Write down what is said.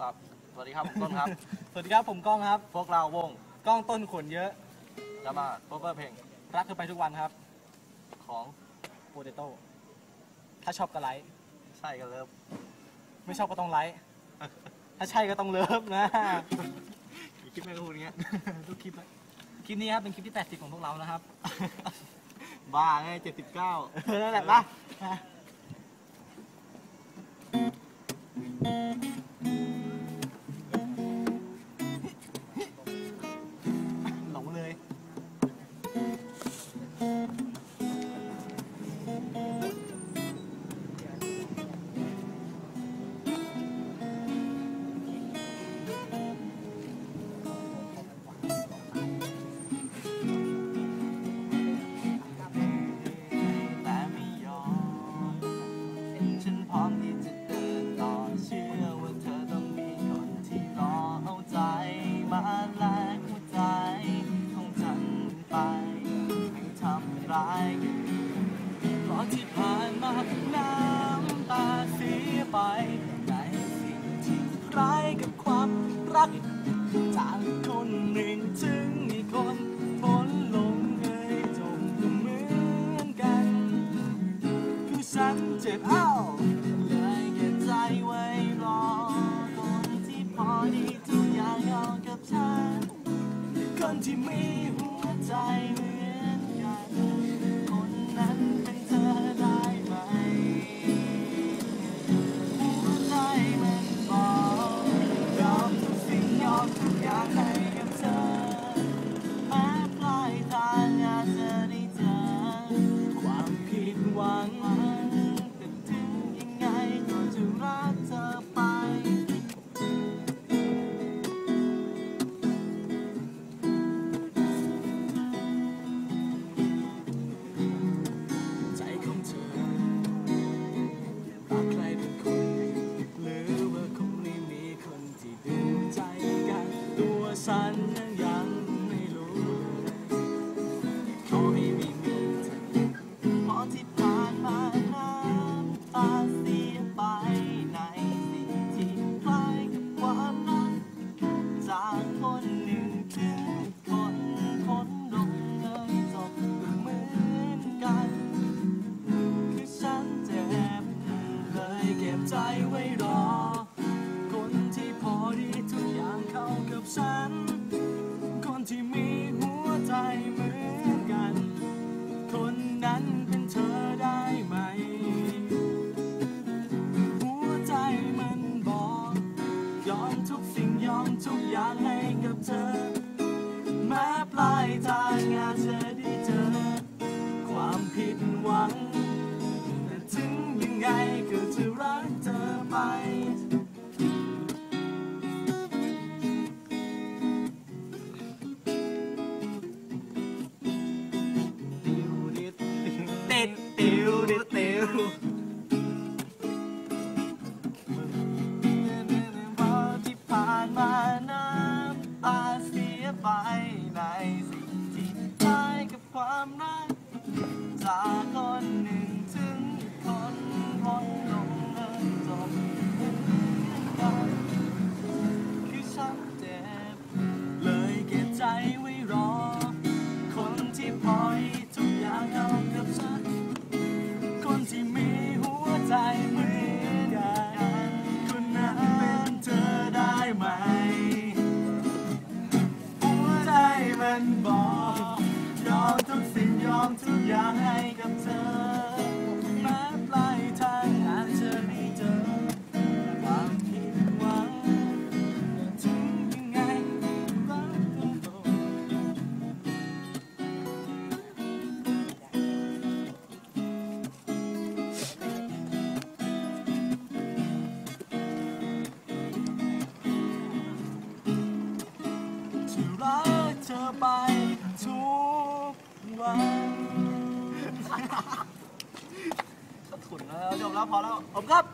ครับ สวัสดีครับผมต้นครับ สวัสดีครับผมก้องครับ พวกเราวงก้องต้นขนเยอะจะมาโคเวอร์เพลงรักเธอไปทุกวันครับของโปเตโต้ถ้าชอบก็ไลค์ใช่กันเลิฟไม่ชอบก็ต้องไลค์ถ้าใช่ก็ต้องเลิฟนะคลิปไม่รู้เงี้ยทุกคลิปอะคลิปนี้ครับเป็นคลิปที่ 80 ของพวกเรานะครับ บ้าไงเจ็ดสิบเก้าเออนั่นแหละปะะที่ผ่านมาน้ำตาเสียไปในสิ่งที่คล้ายกับความรัก จากคนหนึ่งถึงอีกคนฝนลงเอยจมเหมือนกัน คือฉันเจ็บเอ้าเลยเก็บใจไว้รอคนที่พอดีทุกอย่างเอากับฉันคนที่มี เสี อยางให้กับเธอแม้ปลายทางอาจจะได้เจอความผิดหวังถึงยังไงรักเธอต่อที่รักเธอไปทุกวัน ขุนแล้วจบแล้วพอแล้วผมครับ